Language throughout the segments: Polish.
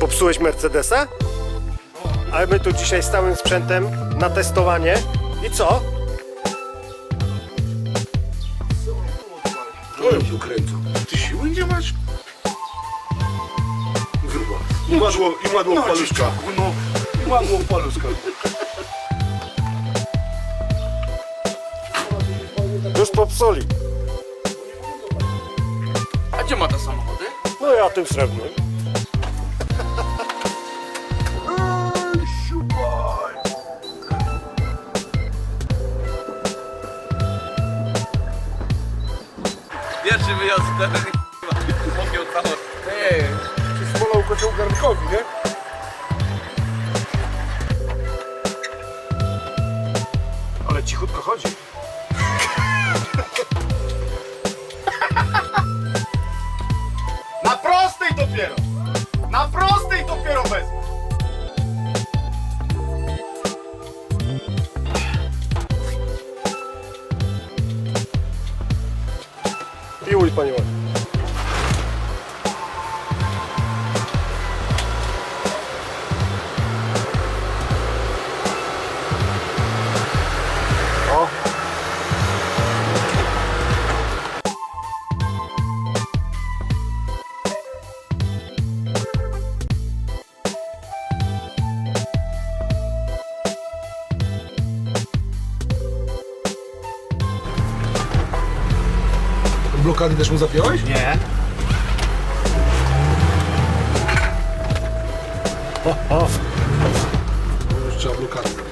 Popsułeś Mercedesa? Ale my tu dzisiaj z całym sprzętem na testowanie. I co? Się kręcą. Ty siły nie masz? Gruba. I madło, i madło No, w paluszkach. No, i madło w paluszkach. Już popsuli. A gdzie ma te samochody? No ja tym srebrnym. Terenu. Pogiął cały. Ej, Czy kocioł garnkowi, nie? Ale cichutko chodzi. Na prostej dopiero! Na prostej dopiero wezmę! понимаю. Blokady też mu zapiąłeś? Nie. Już trzeba blokady.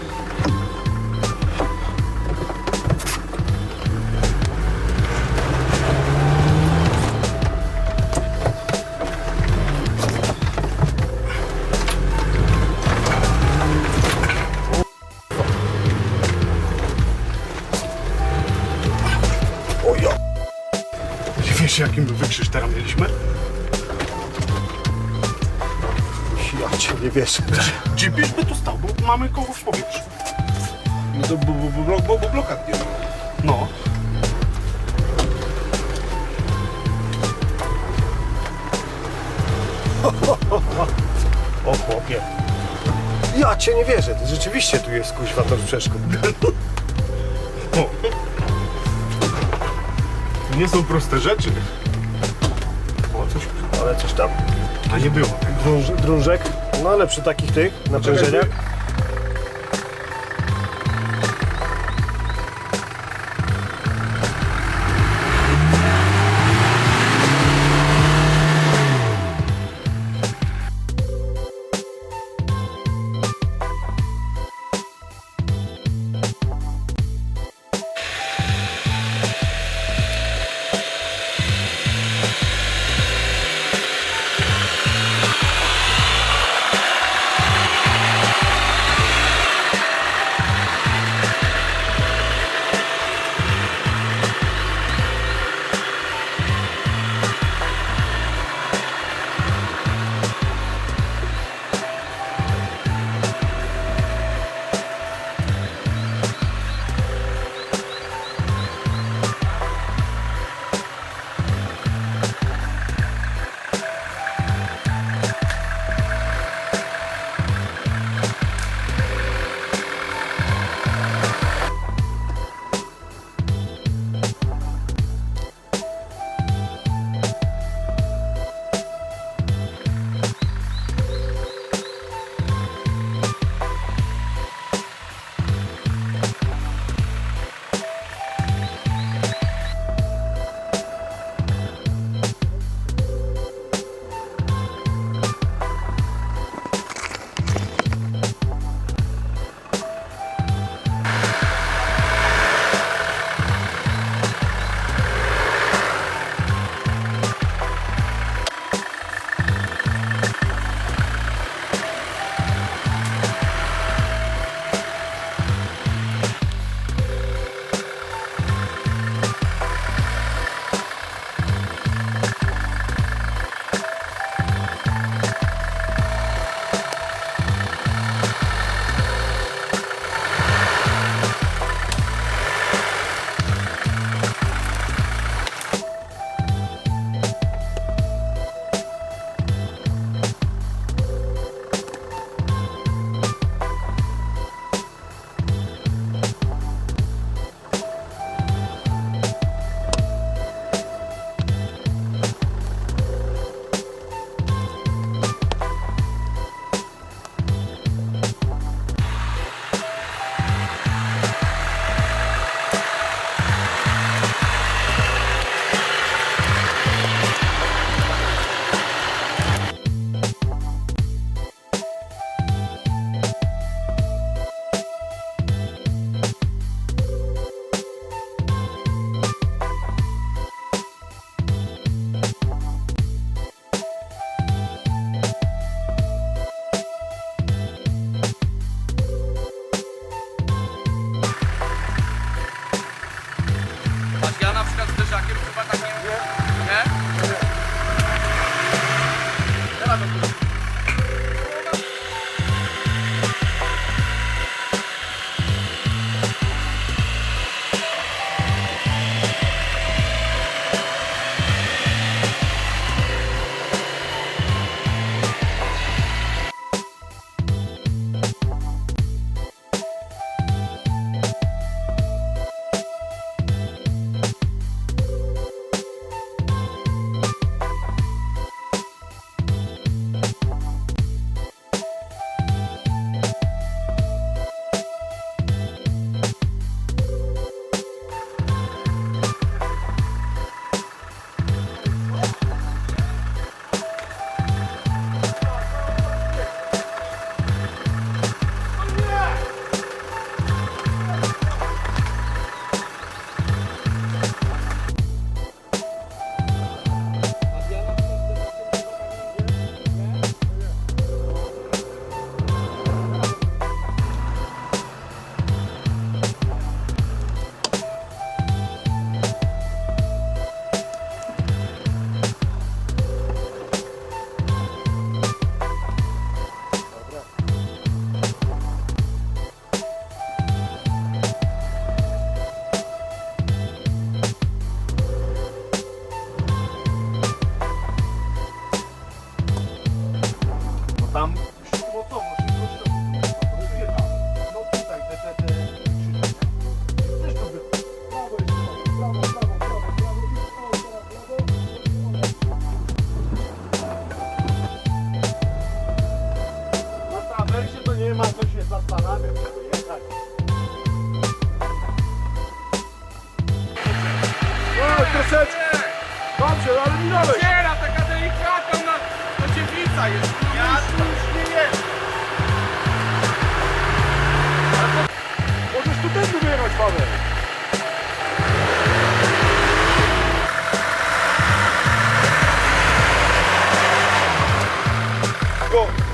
Jeepis by tu stał, bo mamy koło w powietrzu. No to bo, bo, bo, bo, bo blokad nie ma. No. O chłopie. Ja cię nie wierzę. To rzeczywiście tu jest kuźwa tor przeszkód. O. To nie są proste rzeczy. O, coś, Ale coś tam. a nie było. Drąż, drążek. No ale przy takich tych naprzężeniach.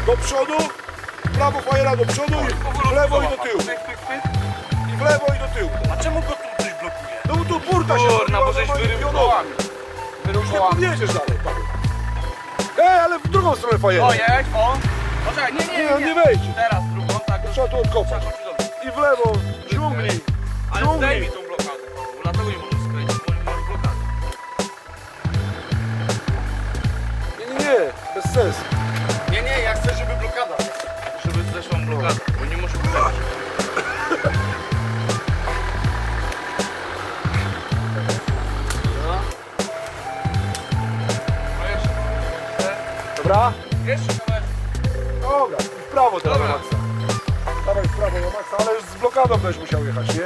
Do, przodu, prawo fajera do przodu i w lewo i do tyłu. I w lewo i do tyłu. A czemu go tu coś blokuje? No bo tu burta się Kurna, bo żeś normalnie wyrył pionowa. kołami. Wyrył Już nie podjedziesz dalej, Paweł. Ej, ale w drugą stronę fajera. O, jedź, o. Poczekaj, nie, nie, Nie, nie. wejdzie. Teraz drugą, tak. Trzeba tu odkopać. I w lewo, ciągnij. Ale zdejmij tą blokadą będziesz musiał jechać, nie?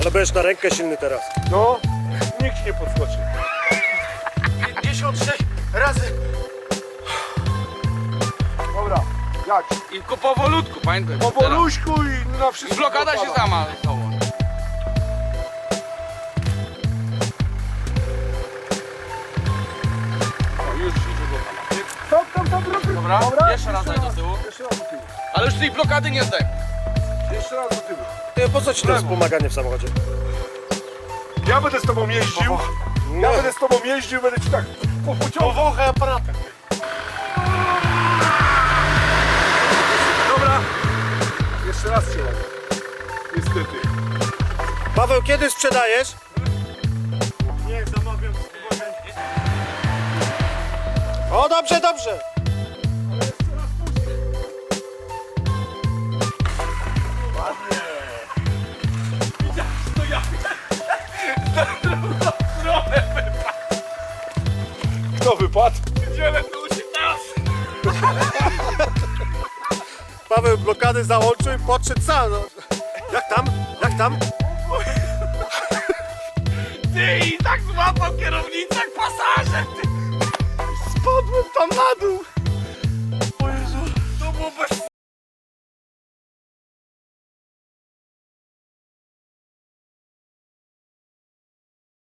Ale będziesz na rękę silny teraz. No, nikt nie podskoczy. 56 razy. Dobra, jadź. I tylko powolutku, pamiętaj. Po teraz. poluśku i na I wszystko. blokada się sama znowu. O, już idzie blokada. Tam, tam, tam, tam. Dobra, Dobra, jeszcze raz daj do tyłu. Jeszcze raz do tyłu. Ale już tej blokady nie zdejmij. Jeszcze raz do tyłu. Ty, po co ci to wspomaganie w samochodzie? Ja będę z tobą jeździł. Ja będę z tobą jeździł, będę ci tak po pociągu. Powąchaj aparatem. Dobra. Jeszcze raz cię łapię. Niestety. Paweł, kiedy sprzedajesz? Nie, zamawiam. O, dobrze, dobrze. Kto wypadł? Dzielę tu się teraz. Paweł blokady załączył i podszedł sam. No. Jak tam? Jak tam? Ty i tak złapał kierownicę jak pasażer. Ty. Spadłem tam na dół.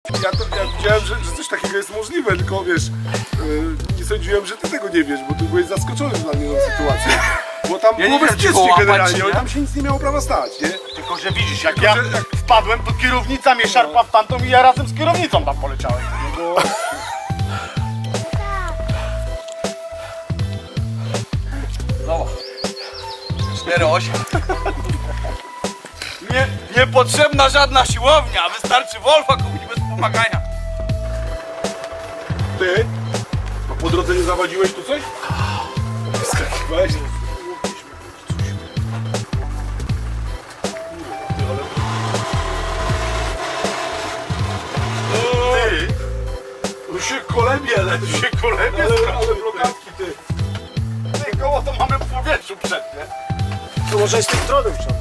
Ja, to, ja widziałem, że, że coś takiego jest możliwe, tylko wiesz, yy, nie sądziłem, że ty tego nie wiesz, bo ty byłeś zaskoczony dla mnie tą sytuacją. Bo tam Ja było nie czy bezpiecznie łapać, generalnie, ale tam się nic nie miało prawa stać, nie? Tylko, że widzisz, jak ja że- wpadłem, to kierownica mnie szarpła w tamtą i ja razem z kierownicą tam poleciałem. No. Zobacz. 4,8. Nie, niepotrzebna żadna siłownia, wystarczy Wolfa kupić pomagania. Ty? No po drodze nie zawadziłeś tu coś? Skakiwałeś? Ty, Tu się kolebie leci. się kolebie Ale, ale blokadki ty. Ty, koło to mamy w powietrzu przed, nie? To może z tym tronem wsiąść.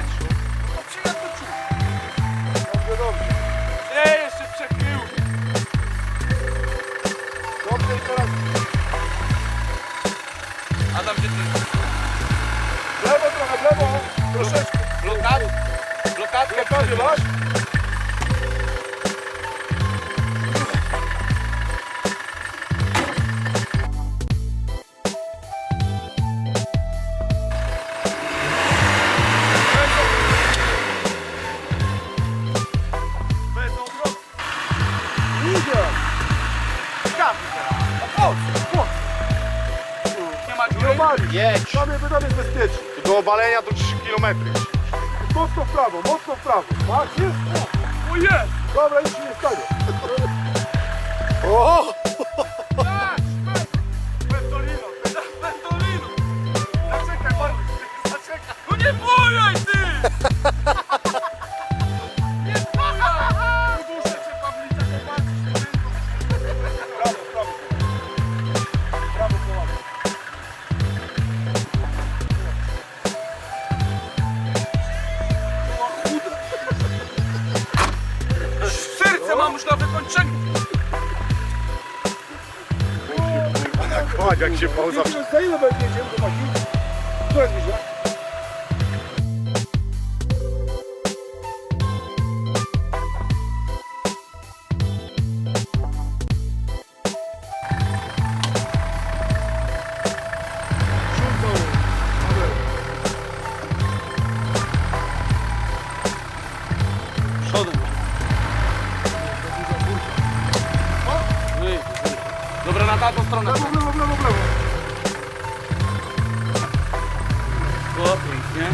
powietrzu. Dobrze, Nie, jeszcze przechył. Dobrze i teraz... Adam, gdzie ty? W lewo trochę, w lewo. Troszeczkę. Blokad? Blokadkę? Blokady masz? Jedź. Tam jest, tam jest bezpiecznie. Do obalenia to 3 km. Mocno w prawo, mocno w prawo. Masz? Jest? O jest! Dobra, nic się nie stanie. O! Jak się pauza. Za jest tą stronę. Lewo, w lewo, w lewo, w lewo. O, pięknie.